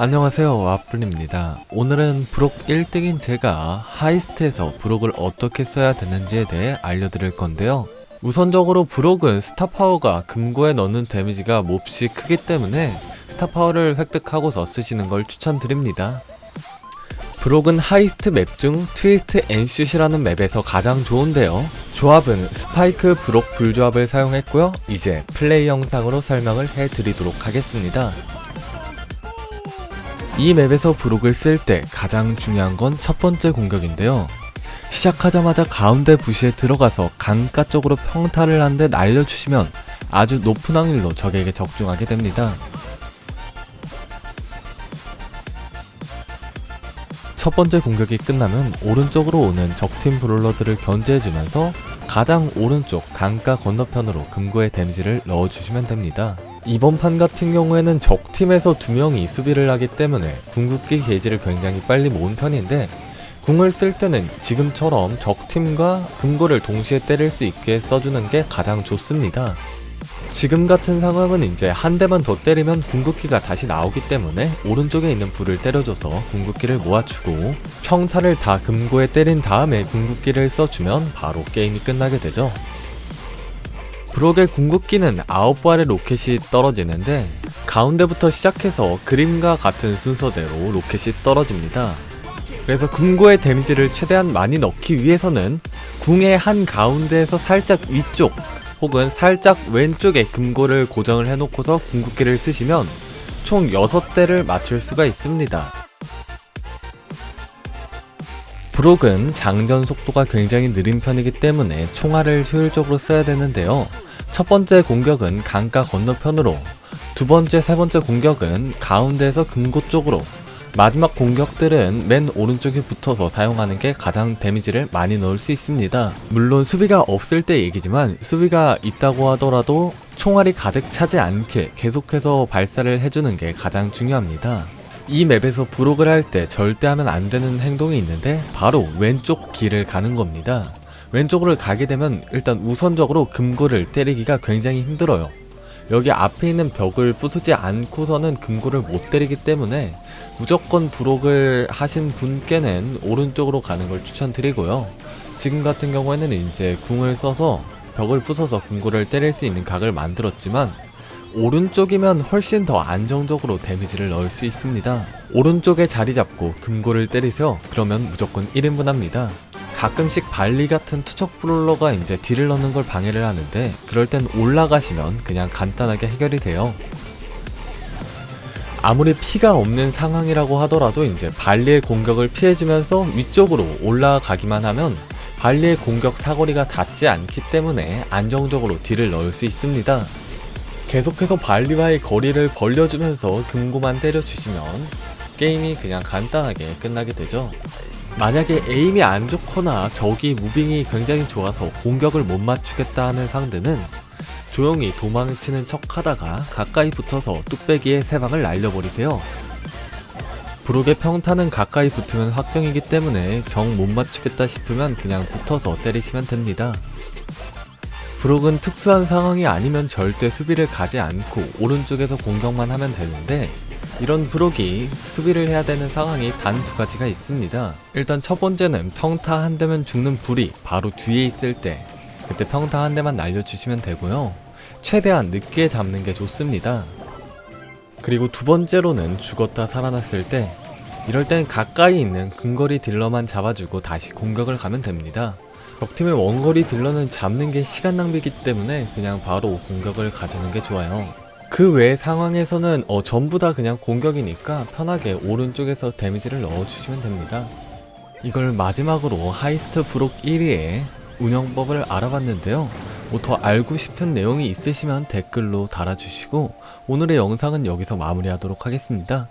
안녕하세요 와플입니다. 오늘은 브록 1등인 제가 하이스트에서 브록을 어떻게 써야 되는지에 대해 알려드릴 건데요. 우선적으로 브록은 스타파워가 금고에 넣는 데미지가 몹시 크기 때문에 스타파워를 획득하고서 쓰시는 걸 추천드립니다. 브록은 하이스트 맵 중 트위스트 앤슛이라는 맵에서 가장 좋은데요. 조합은 스파이크 브록 불조합을 사용했고요. 이제 플레이 영상으로 설명을 해드리도록 하겠습니다 이 맵에서 브록을 쓸 때 가장 중요한 건 첫 번째 공격인데요. 시작하자마자 가운데 부시에 들어가서 강가 쪽으로 평타를 한 대 날려주시면 아주 높은 확률로 적에게 적중하게 됩니다. 첫 번째 공격이 끝나면 오른쪽으로 오는 적팀 브롤러들을 견제해주면서 가장 오른쪽 강가 건너편으로 금고의 데미지를 넣어주시면 됩니다. 이번 판 같은 경우에는 적팀에서 두 명이 수비를 하기 때문에 궁극기 게이지를 굉장히 빨리 모은 편인데 궁을 쓸 때는 지금처럼 적팀과 금고를 동시에 때릴 수 있게 써주는 게 가장 좋습니다. 지금 같은 상황은 이제 한 대만 더 때리면 궁극기가 다시 나오기 때문에 오른쪽에 있는 불을 때려줘서 궁극기를 모아주고 평타를 다 금고에 때린 다음에 궁극기를 써주면 바로 게임이 끝나게 되죠. 브록의 궁극기는 9발의 로켓이 떨어지는데 가운데부터 시작해서 그림과 같은 순서대로 로켓이 떨어집니다. 그래서 금고의 데미지를 최대한 많이 넣기 위해서는 궁의 한 가운데에서 살짝 위쪽 혹은 살짝 왼쪽에 금고를 고정을 해놓고서 궁극기를 쓰시면 총 6대를 맞출 수가 있습니다. 브록은 장전 속도가 굉장히 느린 편이기 때문에 총알을 효율적으로 써야 되는데요. 첫 번째 공격은 강가 건너편으로, 두 번째, 세 번째 공격은 가운데에서 금고 쪽으로, 마지막 공격들은 맨 오른쪽에 붙어서 사용하는 게 가장 데미지를 많이 넣을 수 있습니다. 물론 수비가 없을 때 얘기지만 수비가 있다고 하더라도 총알이 가득 차지 않게 계속해서 발사를 해주는 게 가장 중요합니다. 이 맵에서 브록을 할 때 절대 하면 안 되는 행동이 있는데 바로 왼쪽 길을 가는 겁니다. 왼쪽으로 가게 되면 일단 우선적으로 금고를 때리기가 굉장히 힘들어요. 여기 앞에 있는 벽을 부수지 않고서는 금고를 못 때리기 때문에 무조건 브록을 하신 분께는 오른쪽으로 가는 걸 추천드리고요. 지금 같은 경우에는 이제 궁을 써서 벽을 부숴서 금고를 때릴 수 있는 각을 만들었지만 오른쪽이면 훨씬 더 안정적으로 데미지를 넣을 수 있습니다. 오른쪽에 자리 잡고 금고를 때리세요. 그러면 무조건 1인분 합니다. 가끔씩 발리 같은 투척 브롤러가 이제 딜을 넣는 걸 방해를 하는데 그럴 땐 올라가시면 그냥 간단하게 해결이 돼요. 아무리 피가 없는 상황이라고 하더라도 이제 발리의 공격을 피해주면서 위쪽으로 올라가기만 하면 발리의 공격 사거리가 닿지 않기 때문에 안정적으로 딜을 넣을 수 있습니다. 계속해서 발리와의 거리를 벌려주면서 금고만 때려주시면 게임이 그냥 간단하게 끝나게 되죠. 만약에 에임이 안 좋거나 적이 무빙이 굉장히 좋아서 공격을 못 맞추겠다 하는 상대는 조용히 도망치는 척 하다가 가까이 붙어서 뚝배기에 세 방을 날려버리세요. 브록의 평타는 가까이 붙으면 확정이기 때문에 정 못 맞추겠다 싶으면 그냥 붙어서 때리시면 됩니다. 브록은 특수한 상황이 아니면 절대 수비를 가지 않고 오른쪽에서 공격만 하면 되는데 이런 브록이 수비를 해야 되는 상황이 단 두 가지가 있습니다. 일단 첫 번째는 평타 한 대면 죽는 불이 바로 뒤에 있을 때 그때 평타 한 대만 날려주시면 되고요. 최대한 늦게 잡는 게 좋습니다. 그리고 두 번째로는 죽었다 살아났을 때 이럴 땐 가까이 있는 근거리 딜러만 잡아주고 다시 공격을 가면 됩니다. 적팀의 원거리 딜러는 잡는 게 시간 낭비이기 때문에 그냥 바로 공격을 가주는 게 좋아요. 그 외 상황에서는 어, 전부 다 그냥 공격이니까 편하게 오른쪽에서 데미지를 넣어주시면 됩니다. 이걸 마지막으로 하이스트 브록 1위의 운영법을 알아봤는데요. 뭐 더 알고 싶은 내용이 있으시면 댓글로 달아주시고 오늘의 영상은 여기서 마무리하도록 하겠습니다.